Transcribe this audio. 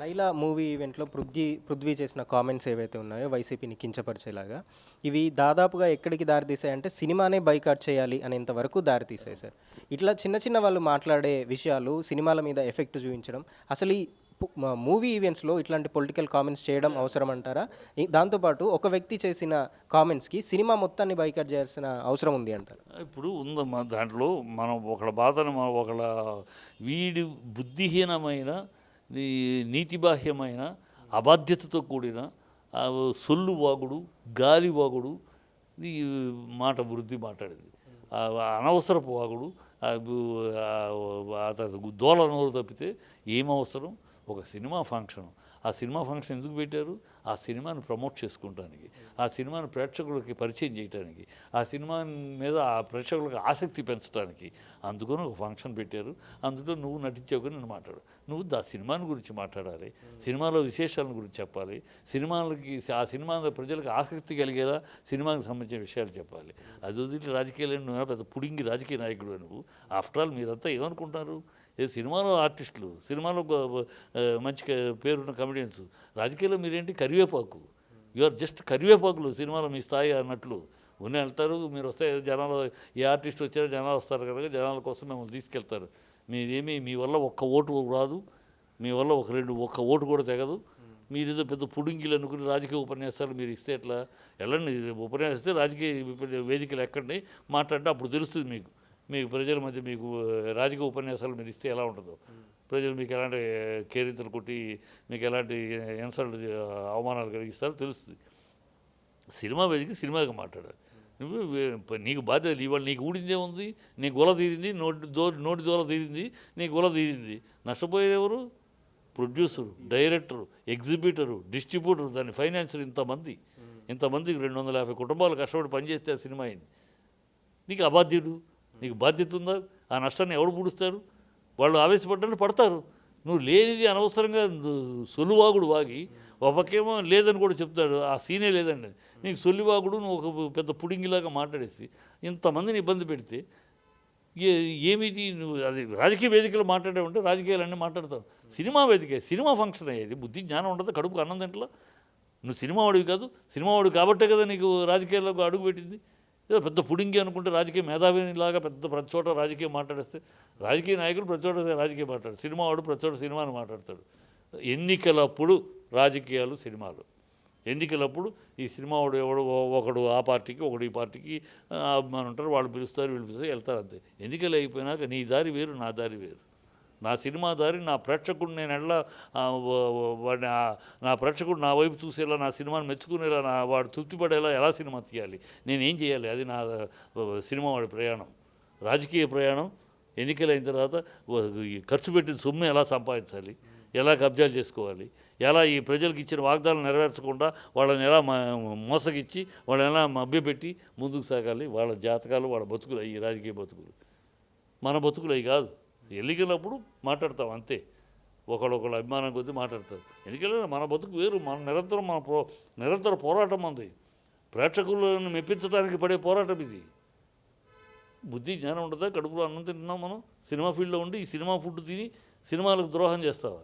Laila movie ఈవెంట్లో పృథ్వీ పృథ్వీ చేసిన comments ఏవైతే ఉన్నాయో వైసీపీని కించపరిచేలాగా ఇవి దాదాపుగా ఎక్కడికి దారితీసాయంటే సినిమానే బైకాట్ చేయాలి అనేంత వరకు దారితీసాయి సార్. ఇట్లా చిన్న చిన్న వాళ్ళు మాట్లాడే విషయాలు సినిమాల మీద ఎఫెక్ట్ చూపించడం అసలు ఈ మూవీ ఈవెంట్స్లో ఇట్లాంటి పొలిటికల్ కామెంట్స్ చేయడం అవసరం అంటారా? దాంతోపాటు ఒక వ్యక్తి చేసిన కామెంట్స్కి సినిమా మొత్తాన్ని బైకట్ చేయాల్సిన అవసరం ఉంది అంటారు. ఇప్పుడు ఉందమ్మా దాంట్లో? మనం ఒకళ్ళ బాధను మనం ఒకళ్ళ వీడి బుద్ధిహీనమైన నీతిబాహ్యమైన అబాధ్యతతో కూడిన సొల్లు వాగుడు గాలి వాగుడు ఈ మాట వృద్ధి మాట్లాడింది. అనవసరపు వాగుడు దోళ దోల నోరు తప్పితే ఏమవసరం? ఒక సినిమా ఫంక్షన్. ఆ సినిమా ఫంక్షన్ ఎందుకు పెట్టారు? ఆ సినిమాను ప్రమోట్ చేసుకోవడానికి ఆ సినిమాను ప్రేక్షకులకి పరిచయం చేయడానికి ఆ సినిమా మీద ఆ ప్రేక్షకులకు ఆసక్తి పెంచడానికి అందుకని ఒక ఫంక్షన్ పెట్టారు. అందులో నువ్వు నటించావు కానీ నేను మాట్లాడు. నువ్వు ఆ సినిమాని గురించి మాట్లాడాలి సినిమాలో విశేషాలను గురించి చెప్పాలి సినిమాలకి ఆ సినిమా ప్రజలకు ఆసక్తి కలిగేలా సినిమాకి సంబంధించిన విషయాలు చెప్పాలి. అది వదిలి రాజకీయాలు నువ్వు పెద్ద పుడింగి రాజకీయ నాయకుడు నువ్వు. ఆఫ్టర్ ఆల్ మీరంతా ఏమనుకుంటారు? ఏ సినిమాలో ఆర్టిస్టులు సినిమాలో మంచి పేరున్న కమెడియన్స్ రాజకీయాల్లో మీరేంటి కరివేపాకు? యు ఆర్ జస్ట్ కరివేపాకులు సినిమాలో మీ స్థాయి అన్నట్లు. ఉన్న వెళ్తారు మీరు వస్తే జనాలు ఏ ఆర్టిస్ట్ వచ్చారో జనాలు వస్తారు కనుక జనాల కోసం మిమ్మల్ని తీసుకెళ్తారు. మీదేమి మీ వల్ల ఒక్క ఓటు రాదు. మీ వల్ల ఒక రెండు ఒక్క ఓటు కూడా తెగదు. మీరు ఏదో పెద్ద పుడుంగిలు అనుకుని రాజకీయ ఉపన్యాసాలు మీరు ఇస్తే ఎట్లా? వెళ్ళండి ఉపన్యాసిస్తే రాజకీయ వేదికలు ఎక్కండి మాట్లాడితే అప్పుడు తెలుస్తుంది మీకు. మీకు ప్రజల మధ్య మీకు రాజకీయ ఉపన్యాసాలు మీరు ఇస్తే ఎలా ఉంటుందో? ప్రజలు మీకు ఎలాంటి కేరింతలు కొట్టి మీకు ఎలాంటి ఇన్సల్ట్ అవమానాలు కలిగిస్తారో తెలుస్తుంది. సినిమా వేదిక సినిమాగా మాట్లాడాలి నువ్వు నీకు బాధ్యత ఇవాళ నీకు ఊడిందే ఉంది నీ గొల తీరింది నోటి దో నోటి దోల తీరింది నీ గొల తీరింది. నష్టపోయేది ఎవరు? ప్రొడ్యూసరు డైరెక్టరు ఎగ్జిబిటరు డిస్ట్రిబ్యూటరు దాని ఫైనాన్సర్ ఇంతమంది. ఇంతమందికి రెండు వందల యాభై కుటుంబాలు కష్టపడి పనిచేస్తే ఆ సినిమా అయింది. నీకు అబాధ్యుడు నీకు బాధ్యత ఉందా? ఆ నష్టాన్ని ఎవడు పూడుస్తారు? వాళ్ళు ఆవేశపడ్డారు పడతారు. నువ్వు లేనిది అనవసరంగా సొల్లువాగుడు వాగి ఒక పక్కేమో లేదని కూడా చెప్తాడు. ఆ సీనే లేదండి. నీకు సొల్లివాగుడు నువ్వు ఒక పెద్ద పుడింగిలాగా మాట్లాడేసి ఇంతమందిని ఇబ్బంది పెడితే ఏమిటి నువ్వు అది రాజకీయ వేదికలో మాట్లాడావంటే రాజకీయాలన్నీ మాట్లాడతావు. సినిమా వేదికే సినిమా ఫంక్షన్ అయ్యేది. బుద్ధి జ్ఞానం ఉండదు కడుపుకు అన్నం తింటలా. నువ్వు సినిమా వాడివి కాదు సినిమా వాడు కాబట్టే కదా నీకు రాజకీయాల్లోకి అడుగు పెట్టింది. ఏదో పెద్ద పుడింగి అనుకుంటే రాజకీయ మేధావినిలాగా పెద్ద ప్రతి చోట రాజకీయం మాట్లాడేస్తే రాజకీయ నాయకులు ప్రతి చోట రాజకీయం మాట్లాడు సినిమా వాడు ప్రతి చోట సినిమాని మాట్లాడతాడు. ఎన్నికలప్పుడు రాజకీయాలు సినిమాలు. ఎన్నికలప్పుడు ఈ సినిమా వాడు ఎవడు ఒకడు ఆ పార్టీకి ఒకడు ఈ పార్టీకి అభిమానుంటారు అభిమానులు ఉంటారు వాళ్ళు పిలుస్తారు వీళ్ళు పిలుస్తారు వెళ్తారు అంతే. ఎన్నికలు అయిపోయినాక నీ దారి వేరు నా దారి వేరు. నా సినిమా దారి నా ప్రేక్షకుడు నేను ఎట్లా నా ప్రేక్షకుడు నా వైపు చూసేలా నా సినిమాని మెచ్చుకునేలా నా వాడు తృప్తిపడేలా ఎలా సినిమా తీయాలి? నేను ఏం చేయాలి? అది నా సినిమా వాడి ప్రయాణం. రాజకీయ ప్రయాణం ఎన్నికలైన తర్వాత ఈ ఖర్చు పెట్టిన సొమ్ము ఎలా సంపాదించాలి? ఎలా కబ్జాలు చేసుకోవాలి? ఎలా ఈ ప్రజలకు ఇచ్చిన వాగ్దానాలు నెరవేర్చకుండా వాళ్ళని ఎలా మ- మోసగిచ్చి వాళ్ళని ఎలా మభ్యపెట్టి ముందుకు సాగాలి? వాళ్ళ జాతకాలు వాళ్ళ బతుకులు ఈ రాజకీయ బతుకులు. మన బతుకులు అవి కాదు. ఎలిగినప్పుడు మాట్లాడతాం అంతే. ఒకళ్ళొకళ్ళ అభిమానం కొద్దీ మాట్లాడతారు. ఎందుకంటే మన బతుకు వేరు మన నిరంతరం మన పో నిరంతర పోరాటం ఉంది ప్రేక్షకులను మెప్పించడానికి పడే పోరాటం ఇది. బుద్ధి జ్ఞానం ఉండదా కడుపులో అన్నం తింటున్నాం మనం? సినిమా ఫీల్డ్లో ఉండి ఈ సినిమా ఫుడ్ తిని సినిమాలకు ద్రోహం చేస్తావా?